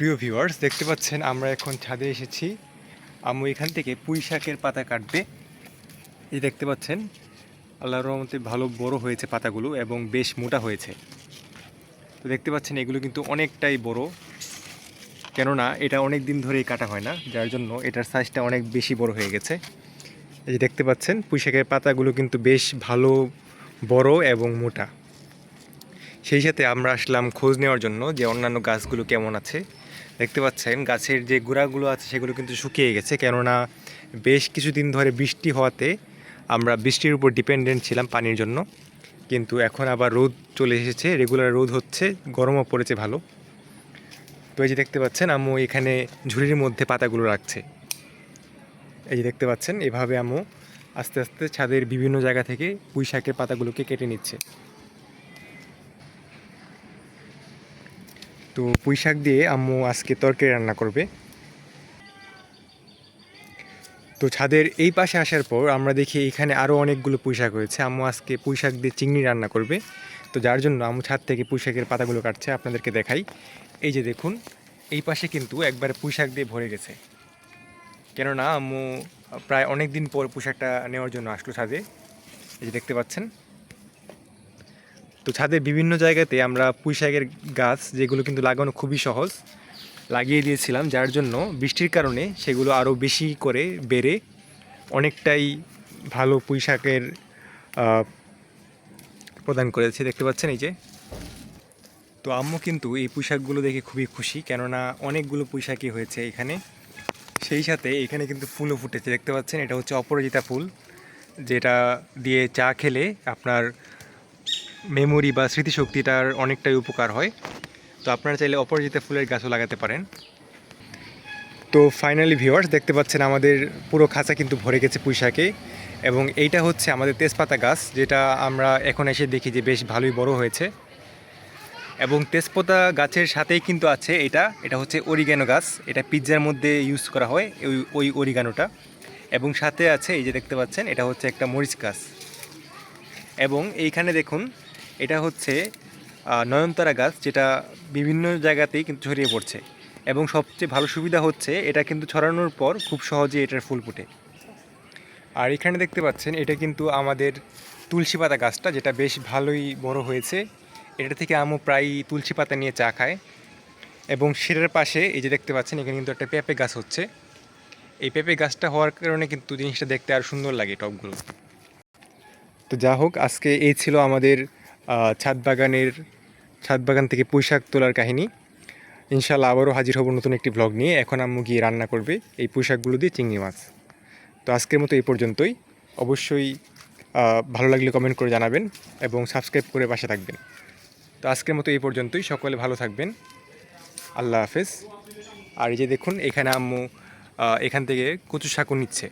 প্রিয় ভিউয়ার্স দেখতে পাচ্ছেন আমরা এখন ছাদে এসেছি। আম্মু এখান থেকে পুঁই শাকের পাতা কাটবে। এই দেখতে পাচ্ছেন, আল্লাহর রহমতে ভালো বড় হয়েছে পাতাগুলো এবং বেশ মোটা হয়েছে। তো দেখতে পাচ্ছেন, এগুলো কিন্তু অনেকটাই বড়। কেননা এটা অনেক দিন ধরেই কাটা হয় না, যার জন্য এটার সাইজটা অনেক বেশি বড় হয়ে গেছে। এই যে দেখতে পাচ্ছেন, পুঁই শাকের পাতাগুলো কিন্তু বেশ ভালো, বড় এবং মোটা। সেই সাথে আমরা আসলাম খোঁজ নেওয়ার জন্য যে অন্যান্য গাছগুলো কেমন আছে। দেখতে পাচ্ছেন, গাছের যে গোড়াগুলো আছে সেগুলো কিন্তু শুকিয়ে গেছে। কেননা বেশ কিছুদিন ধরে বৃষ্টি হওয়াতে আমরা বৃষ্টির উপর ডিপেন্ডেন্ট ছিলাম পানির জন্য। কিন্তু এখন আবার রোদ চলে এসেছে রেগুলার রোদ হচ্ছে, গরমও পড়েছে ভালো। তো এই যে দেখতে পাচ্ছেন, আম্মু এখানে ঝুড়ির মধ্যে পাতাগুলো রাখছে। এই যে দেখতে পাচ্ছেন, এভাবে আম্মু আস্তে আস্তে ছাদের বিভিন্ন জায়গা থেকে পুঁই শাকের পাতাগুলোকে কেটে নিচ্ছে। তো পুঁই শাক দিয়ে আম্মু আজকে তরকারি রান্না করবে। তো ছাদের এই পাশে আসার পর আমরা দেখি এখানে আরও অনেকগুলো পুঁই শাক হয়েছে আম্মু আজকে পুঁই শাক দিয়ে চিংড়ি রান্না করবে। তো যার জন্য আম্মু ছাদ থেকে পুঁই শাকের পাতাগুলো কাটছে, আপনাদেরকে দেখাই। এই যে দেখুন, এই পাশে কিন্তু একবারে পুঁই শাক দিয়ে ভরে গেছে। কেননা আম্মু প্রায় অনেক দিন পর পুঁই শাকটা নেওয়ার জন্য আসলো ছাদে। এই যে দেখতে পাচ্ছেন তো ছাদের বিভিন্ন জায়গাতে আমরা পুঁই শাকের গাছ, যেগুলো কিন্তু লাগানো খুবই সহজ, লাগিয়ে দিয়েছিলাম, যার জন্য বৃষ্টির কারণে সেগুলো আরও বেশি করে বেড়ে অনেকটাই ভালো পুঁইশাকের প্রদান করেছে। দেখতে পাচ্ছেন এই যে। তো আম্মু কিন্তু এই পুঁই শাকগুলো দেখে খুবই খুশি, কেননা অনেকগুলো পুঁই শাকই হয়েছে এখানে। সেই সাথে এখানে কিন্তু ফুলও ফুটেছে। দেখতে পাচ্ছেন, এটা হচ্ছে অপরাজিতা ফুল, যেটা দিয়ে চা খেলে আপনার মেমোরি বা স্মৃতিশক্তিটার অনেকটাই উপকার হয়। তো আপনারা চাইলে অপরাজিতা ফুলের গাছও লাগাতে পারেন। তো ফাইনালি ভিউয়ার্স দেখতে পাচ্ছেন আমাদের পুরো খাঁচা কিন্তু ভরে গেছে পুঁইশাকে। এবং এইটা হচ্ছে আমাদের তেজপাতা গাছ, যেটা আমরা এখন এসে দেখি যে বেশ ভালোই বড় হয়েছে। এবং তেজপাতা গাছের সাথেই কিন্তু আছে এটা। এটা হচ্ছে অরিগানো গাছ। এটা পিৎজার মধ্যে ইউজ করা হয় ওই ওই অরিগানোটা এবং সাথে আছে এই যে দেখতে পাচ্ছেন, এটা হচ্ছে একটা মরিচ গাছ। এবং এইখানে দেখুন এটা হচ্ছে নয়নতারা গাছ যেটা বিভিন্ন জায়গাতেই কিন্তু ছড়িয়ে পড়ছে। এবং সবচেয়ে ভালো সুবিধা হচ্ছে এটা কিন্তু ছড়ানোর পর খুব সহজে এটার ফুল ফুটে। আর এখানে দেখতে পাচ্ছেন, এটা কিন্তু আমাদের তুলসী পাতা গাছটা যেটা বেশ ভালোই বড় হয়েছে। এটা থেকে আমও প্রায় তুলসী পাতা নিয়ে চা খায়। এবং সেটার পাশে এই যে দেখতে পাচ্ছেন, এখানে কিন্তু একটা পেঁপে গাছ হচ্ছে। এই পেঁপে গাছটা হওয়ার কারণে কিন্তু জিনিসটা দেখতে আর সুন্দর লাগে টবগুলো তো যা হোক আজকে এই ছিল আমাদের ছাদ বাগানের, ছাদ বাগান থেকে পুঁইশাক তোলার কাহিনী। ইনশাল্লাহ আবারও হাজির হব নতুন একটি ব্লগ নিয়ে। এখন আম্মু গিয়ে রান্না করবে এই পুঁইশাকগুলো দিয়ে চিংড়ি মাছ। তো আজকের মতো এই পর্যন্তই। অবশ্যই ভালো লাগলে কমেন্ট করে জানাবেন এবং সাবস্ক্রাইব করে পাশে থাকবেন। তো আজকের মতো এই পর্যন্তই। সকলে ভালো থাকবেন। আল্লাহ হাফেজ। আর এই যে দেখুন, এখানে আম্মু এখান থেকে কচু শাকও নিচ্ছে।